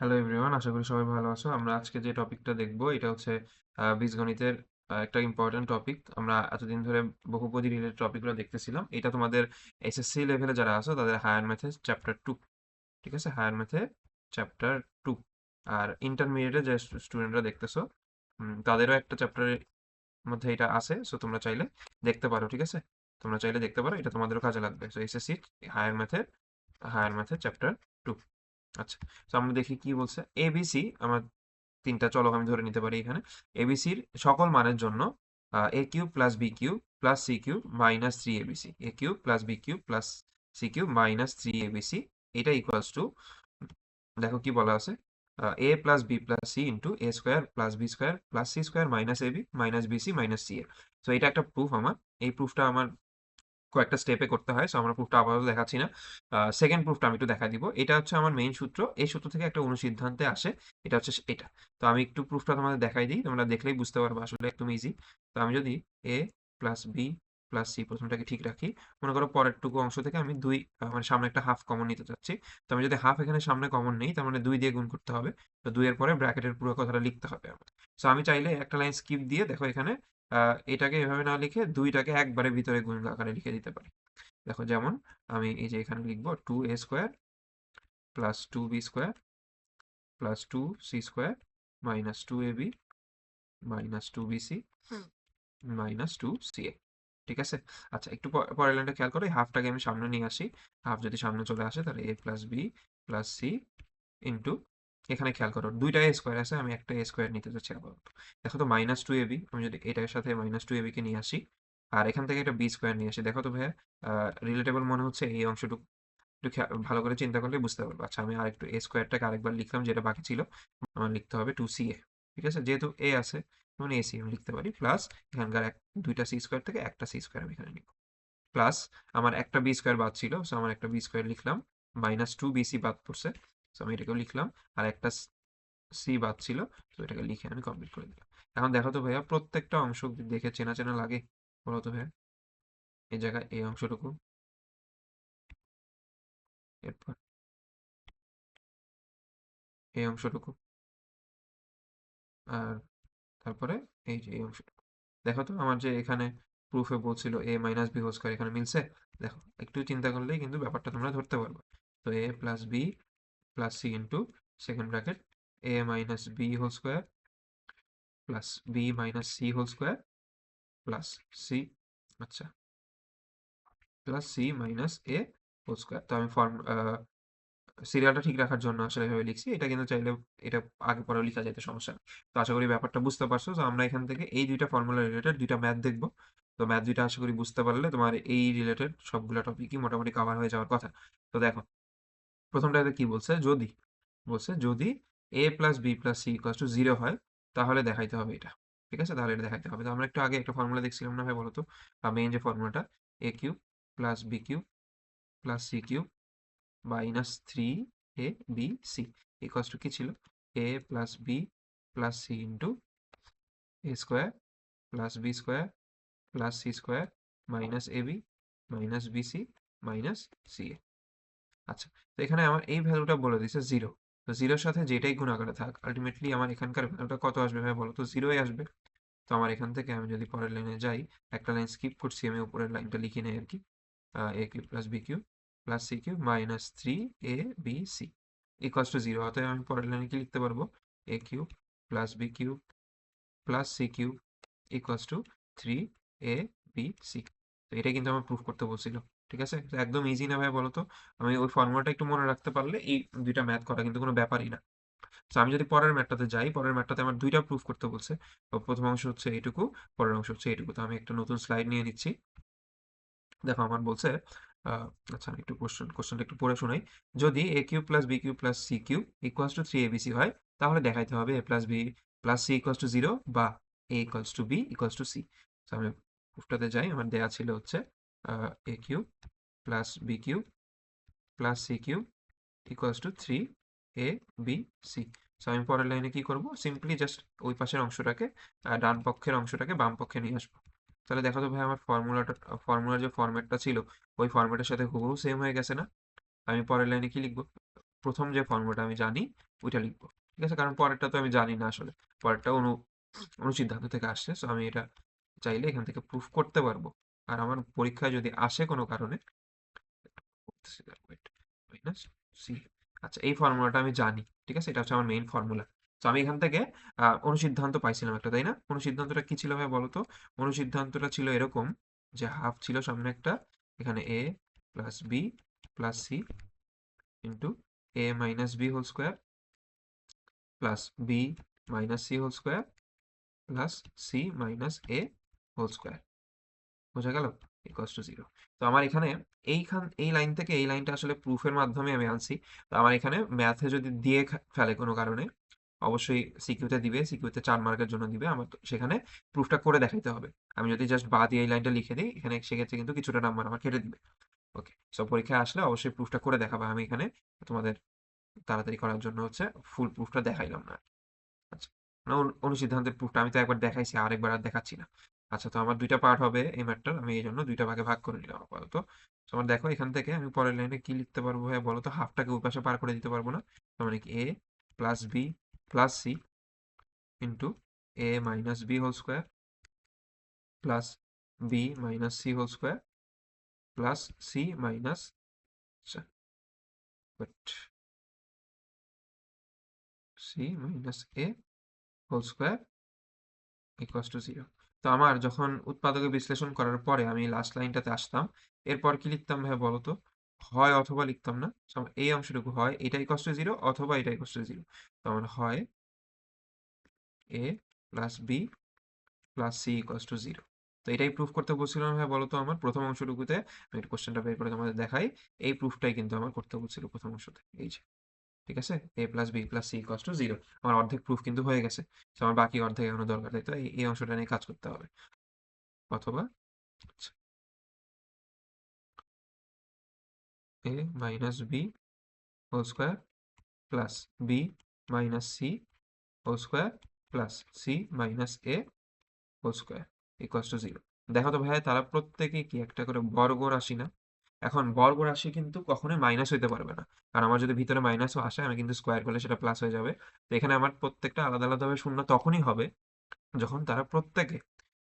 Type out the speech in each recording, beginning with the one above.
Hello everyone আশা করি সবাই ভালো আছো। আমরা আজকে যে টপিকটা দেখব, এটা হচ্ছে বীজগণিতের একটা ইম্পর্টেন্ট টপিক আমরা এতদিন ধরে বহুপদী রিলেটেড টপিকগুলো দেখতেছিলাম। এটা তোমাদের এসএসসি লেভেলে যারা আছো, তাদের হায়ার ম্যাথে চ্যাপ্টার টু ঠিক আছে? হায়ার ম্যাথে চ্যাপ্টার টু আর ইন্টারমিডিয়েটে যে স্টুডেন্টরা দেখতেছো তাদেরও একটা চ্যাপ্টারের মধ্যে এটা আছে সো তোমরা চাইলে দেখতে পারো, ঠিক আছে? তোমরা চাইলে দেখতে পারো, এটা তোমাদেরও কাজে লাগবে। সো এসএসসি হায়ার ম্যাথে হায়ার ম্যাথে চ্যাপ্টার টু আচ্ছা তো আমরা দেখি কি বলছে? এবিসি আমার তিনটা চলক আমি ধরে নিতে পারি এখানে। এবিসির সকল মানের জন্য A cube plus B cube plus C cube minus three ABC A cube plus B cube plus C cube minus three ABC এটা ইকুয়ালস টু দেখো কি বলা আছে? A plus B plus C into A square plus B square plus C square minus A B minus BC minus C A তো এটা একটা proof আমার। এই প্রুফটা আমার কয়েকটা স্টেপে করতে হয় সো আমরা প্রুফটা আপাতত দেখাচ্ছি না। সেকেন্ড প্রুফটা আমি একটু দেখা দিব। এটা হচ্ছে আমার মেইন সূত্র। এই সূত্র থেকে একটা অনুসিদ্ধান্তে আসে, এটা হচ্ছে এটা। তো আমি একটু প্রুফটা তোমাদের দেখাই দিই, তোমরা দেখলেই বুঝতে পারবে আসলে একদম ইজি তো আমি যদি A plus B plus C প্রথমটাকে ঠিক রাখি, মনে করো পরেরটুকু অংশ থেকে আমি দুই মানে সামনে একটা হাফ কমন নিতে চাচ্ছি। তো আমি যদি হাফ এখানে সামনে কমন নেই, তার মানে দুই দিয়ে গুণ করতে হবে। তো দুইয়ের পরে ব্র্যাকেটের পুরো কথাটা লিখতে হবে আমার। সো আমি চাইলে একটা লাইন স্কিপ দিয়ে, দেখো এখানে এটাকে এভাবে না লিখে দুইটাকে একবারে ভিতরে গুণ আকারে লিখে দিতে পারি। দেখো যেমন আমি এই যে এখানে লিখব two A square plus two B square plus two C square minus two A B minus two B C minus two C A ঠিক আছে? আচ্ছা একটু পরের লাইনটা খেয়াল করো এই হাফটাকে আমি সামনে নিয়ে আসি। হাফ যদি সামনে চলে আসে তাহলে A plus B plus C into এখানে খেয়াল করো, দুইটা এ স্কোয়ার আছে, আমি একটা এ স্কোয়ার নিতে চাচ্ছি আপাতত। দেখো তো মাইনাস টু এবি আমি যদি এটার সাথে মাইনাস টু এবি কে নিয়ে আসি, আর এখান থেকে একটা বি স্কোয়ার নিয়ে আসি, দেখো তো ভাইয়া রিলেটেবল মনে হচ্ছে এই অংশটুকু, একটু ভালো করে চিন্তা করলে বুঝতে পারব। আচ্ছা আমি আর একটু এ স্কোয়ারটাকে আরেকবার লিখলাম, যেটা বাকি ছিল, আমার লিখতে হবে টু সি এ ঠিক আছে? যেহেতু এ আছে মানে এ সি আমি লিখতে পারি প্লাস এখানকার এক, দুইটা সি স্কোয়ার থেকে একটা সি স্কোয়ার আমি এখানে লিখব। প্লাস আমার একটা বি স্কোয়ার বাদ ছিল সো আমার একটা বি স্কোয়ার লিখলাম মাইনাস টু বিসি বাদ পড়ছে। সো আমি এটাকেও লিখলাম। আর একটা সি বাদ ছিল, তো এটাকে লিখে আমি কমপ্লিট করে দিলাম। এখন দেখো তো ভাইয়া, প্রত্যেকটা অংশ দেখে চেনা চেনা লাগে, বলো তো ভাইয়া। এই জায়গায় এই অংশটুকু। এরপর। এই অংশটুকু। আর তারপরে এই যে এই অংশটুকু। দেখো তো, আমার যে এখানে প্রুফে বলছিল A minus B whole square এখানে মিলছে। দেখো, একটু চিন্তা করলেই কিন্তু ব্যাপারটা তোমরা ধরতে পারবে। তো A plus B plus C into second bracket A minus B whole square plus B minus C whole square plus C আচ্ছা plus C minus A whole square তো আমি ফর্ম সিরিয়ালটা ঠিক রাখার জন্য আসলে এভাবে লিখছি। এটা কিন্তু চাইলে এটা আগে পরেও লেখা যেতে সমস্যা তো আশা করি ব্যাপারটা বুঝতে পারছ। তো আমরা এখান থেকে এই দুইটা ফর্মুলা রিলেটেড দুইটা ম্যাথ দেখব। তো ম্যাথ দুইটা আশা করি বুঝতে পারলে তোমার এই রিলেটেড সবগুলো টপিকই মোটামুটি কভার হয়ে যাওয়ার কথা। তো দেখো প্রথমটাতে কি বলছে? যদি। বলছে যদি A plus B plus C equal to zero হয়, তাহলে দেখাইতে হবে এটা। ঠিক আছে? তাহলে এটা দেখাইতে হবে। তো আমরা একটু আগে একটা ফর্মুলা দেখছিলাম না ভাই, বলতো? বা মেইন যে ফর্মুলাটা A cube plus B cube plus C cube minus three A B C equals to কি ছিল? A plus B plus C into A square plus B square plus C square minus A B minus B C minus C A আচ্ছা তো এখানে আমার এই ভ্যালুটা বলে দিছে জিরো তো জিরোর সাথে যেটাই গুণাকারে থাক আলটিমেটলি আমার এখানকার ভ্যালুটা কত আসবে ভাই বলো তো? জিরোই আসবে। তো আমার এখান থেকে আমি যদি পরের লাইনে যাই, একটা লাইন স্কিপ করছি, আমি উপরের লাইনটা লিখে নেই আর কি A cube plus B cube plus C cube minus three A B C equals to zero অতএব আমি পরের লাইনে কি লিখতে পারব? A cube plus B cube plus C cube equals to three A B C তো এটা কিন্তু আমার প্রুফ করতে বলছিল। ঠিক আছে? একদম ইজি না ভাই বলতো। আমি ওই ফর্মুলাটা একটু মনে রাখতে পারলে এই দুইটা ম্যাথ করা কিন্তু কোনো ব্যাপারই না। তো আমি যদি পরের ম্যাথটাতে যাই, পরের ম্যাথটাতে আমার দুইটা প্রুফ করতে বলছে। প্রথম অংশ হচ্ছে এইটুকু, পরের অংশ হচ্ছে এইটুকু। তো আমি একটা নতুন স্লাইড নিয়ে নিচ্ছি। দেখো, আমার বলছে আচ্ছা আমি একটু কোশ্চেন কোশ্চেনটা একটু পড়ে শোনাই। যদি A cube plus B cube plus C cube equals to three ABC হয়, তাহলে দেখাইতে হবে A plus B plus C equals to zero বা A equals to B equals to C আমি প্রুফটাতে যাই, আমার দেয়া ছিল হচ্ছে A cube plus B cube plus C cube equals to three A B C so আমি পরের লাইনে কি করব? সিম্পলি জাস্ট ওই পাশের অংশটাকে ডান পক্ষের অংশটাকে বাম পক্ষে নিয়ে আসব। তাহলে দেখো তো ভাই, আমার ফর্মুলাটা ফর্মুলার যে ফরম্যাটটা ছিল, ওই ফরম্যাটের সাথে হুবহু সেম হয়ে গেছে না? আমি পরের লাইনে কি লিখব? প্রথম যে ফর্মুলাটা আমি জানি, ওইটা লিখব। ঠিক আছে? কারণ পরেরটা তো আমি জানি না আসলে। পরেরটা অনু অনুসিদ্ধান্ত থেকে আসছে। সো আমি এটা চাইলে এখান থেকে প্রুফ করতে পারব। আর আমার পরীক্ষায় যদি আসে কোনো কারণে সি আচ্ছা এই ফর্মুলাটা আমি জানি, ঠিক আছে? এটা হচ্ছে আমার মেইন ফর্মুলা তো আমি এখান থেকে অনুসিদ্ধান্ত পাইছিলাম একটা, তাই না? অনুসিদ্ধান্তটা কি ছিল ভাই বলতো? অনুসিদ্ধান্তটা ছিল এরকম যে হাফ ছিল সামনে একটা, এখানে A plus B plus C into A minus B whole square plus B minus C whole square plus C minus A whole square বোঝা গেল? ইকুয়ালস টু জিরো তো আমার এখানে এইখান, এই লাইন থেকে এই লাইনটা আসলে প্রুফের মাধ্যমে আমি আনছি। তো আমার এখানে ম্যাথে যদি দিয়ে ফেলে কোনো কারণে, অবশ্যই সিকিউতে দিবে সিকিউতে চার মার্কের জন্য দিবে। আমার সেখানে প্রুফটা করে দেখাইতে হবে। আমি যদি জাস্ট বা দিয়ে এই লাইনটা লিখে দিই, এখানে সেক্ষেত্রে কিন্তু কিছুটা নাম্বার আমার কেটে দিবে। ওকে সব পরীক্ষায় আসলে অবশ্যই প্রুফটা করে দেখাবে। আমি এখানে তোমাদের তাড়াতাড়ি করার জন্য হচ্ছে ফুল প্রুফটা দেখাইলাম না। আচ্ছা অনুসিদ্ধান্তের প্রুফটা আমি তো একবার দেখাইছি, আরেকবার আর দেখাচ্ছি না। আচ্ছা তো আমার দুইটা পার্ট হবে এই ম্যাটটার আমি এই জন্য দুইটা ভাগে ভাগ করে নিলাম আপাতত। তো আমার দেখো এখান থেকে আমি পরের লাইনে কি লিখতে পারব ভাই বলো তো? হাফটাকে ওই পাশে পার করে দিতে পারব না। মানে কি? A plus B plus C into A minus B whole square plus B minus C whole square plus C minus C minus A whole square equals to zero তো আমার যখন উৎপাদকে বিশ্লেষণ করার পরে আমি লাস্ট লাইনটাতে আসতাম, এরপর কি লিখতাম ভাই বলতো? হয় অথবা লিখতাম না। এই অংশটুকু হয়, এটাই ইকুয়ালস টু জিরো অথবা এটাই কষ্ট জিরো তো আমার হয় A plus B plus C equals to zero তো এটাই প্রুফ করতে বলছিলাম ভাই বলো তো আমার প্রথম অংশটুকুতে। আমি কোশ্চেনটা বের করে তোমাদের দেখাই। এই প্রুফটাই কিন্তু আমার করতে বলছিল প্রথম অংশতে। এই যে। ঠিক আছে? A plus B plus C equals to zero আমার অর্ধেক প্রুফ কিন্তু হয়ে গেছে। তো আমার বাকি অর্ধেক এখনও দরকার তাই তো এই অংশটা নিয়ে কাজ করতে হবে। অথবা A minus B whole square plus B minus C whole square plus C minus A whole square equals to zero দেখো তো ভাই তারা প্রত্যেকে কি একটা করে বর্গ রাশি না? এখন বর্গ রাশি কিন্তু কখনোই মাইনাস হইতে পারবে না। কারণ আমার যদি ভিতরে মাইনাসও আসে, আমি কিন্তু স্কোয়ার করলে সেটা প্লাস হয়ে যাবে। তো এখানে আমার প্রত্যেকটা আলাদা আলাদাভাবে শূন্য তখনই হবে যখন তারা প্রত্যেকে,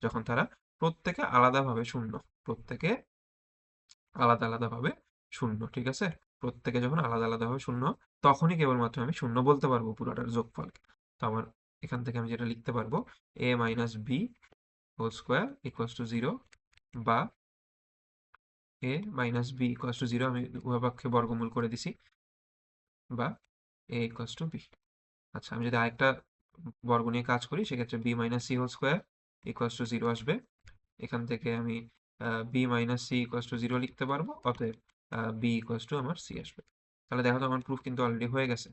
যখন তারা প্রত্যেকে আলাদাভাবে শূন্য, প্রত্যেকে আলাদা আলাদাভাবে শূন্য, ঠিক আছে? প্রত্যেকে যখন আলাদা আলাদাভাবে শূন্য, তখনই কেবলমাত্র আমি শূন্য বলতে পারব পুরোটার যোগফলকে। তো আমার এখান থেকে আমি যেটা লিখতে পারব A minus B whole square equals to zero বা A minus B equals to zero আমি উভয় পক্ষে বর্গমূল করে দিছি, বা এ ইকুয়ালস টু বি আচ্ছা আমি যদি আরেকটা বর্গ নিয়ে কাজ করি, সেক্ষেত্রে B minus C whole square equals to zero আসবে। এখান থেকে আমি B minus C equals to zero লিখতে পারব, অতএব বি ইকুয়ালস টু আমার সি আসবে। তাহলে দেখো তো আমার প্রুফ কিন্তু অলরেডি হয়ে গেছে।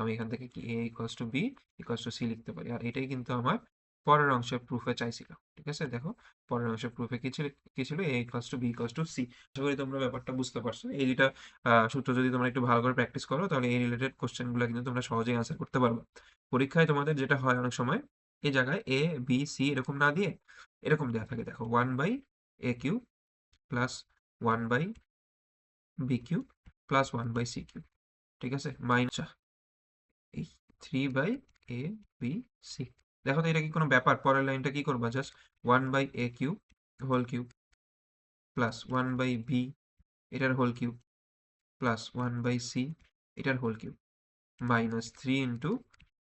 আমি এখান থেকে কি A equals to B equals to C লিখতে পারি। আর এটাই কিন্তু আমার পরের অংশের প্রুফে চাইছিল ঠিক আছে? দেখো পরের অংশের প্রুফে কি ছিল কি ছিল? A equals to B equals to C আশা করি তোমরা ব্যাপারটা বুঝতে পারছ। এই আহ, সূত্র যদি তোমরা একটু ভালো করে প্র্যাকটিস করো তাহলে এই রিলেটেড কোশ্চেনগুলো কিন্তু তোমরা সহজেই আনসার করতে পারবে। পরীক্ষায় তোমাদের যেটা হয় অনেক সময় এই জায়গায় এ বি সি এরকম না দিয়ে এরকম দেওয়া থাকে। দেখো one by A cube plus one by B cube plus one by C cube ঠিক আছে? মাইনাস এই three by A B C দেখো তো এটা কি কোনো ব্যাপার? পরের লাইনটা কি করবা? Just one by A cube whole cube plus one by B এটার whole cube plus one by C এটার whole cube minus three into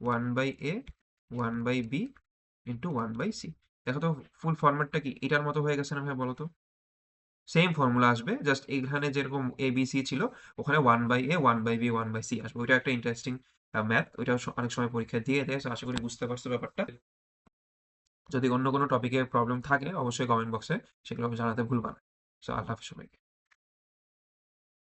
one by A one by B into one by C দেখো তো ফুল ফরম্যাটটা কি? এটার মতো হয়ে গেছে না ভাই বলো তো? সেম ফর্মুলা আসবে জাস্ট এখানে যেরকম এ বি সি ছিল, ওখানে one by A one by B one by C আসবে। ওইটা একটা ইন্টারেস্টিং ম্যাথ ওইটা অনেক সময় পরীক্ষা দিয়ে দেয় আশা করি বুঝতে পারছ ব্যাপারটা। যদি অন্য কোনো টপিকে প্রবলেম থাকে, অবশ্যই কমেন্ট বক্সে সেগুলো জানাতে ভুলবা না। সো আল্লাহ সবাইকে।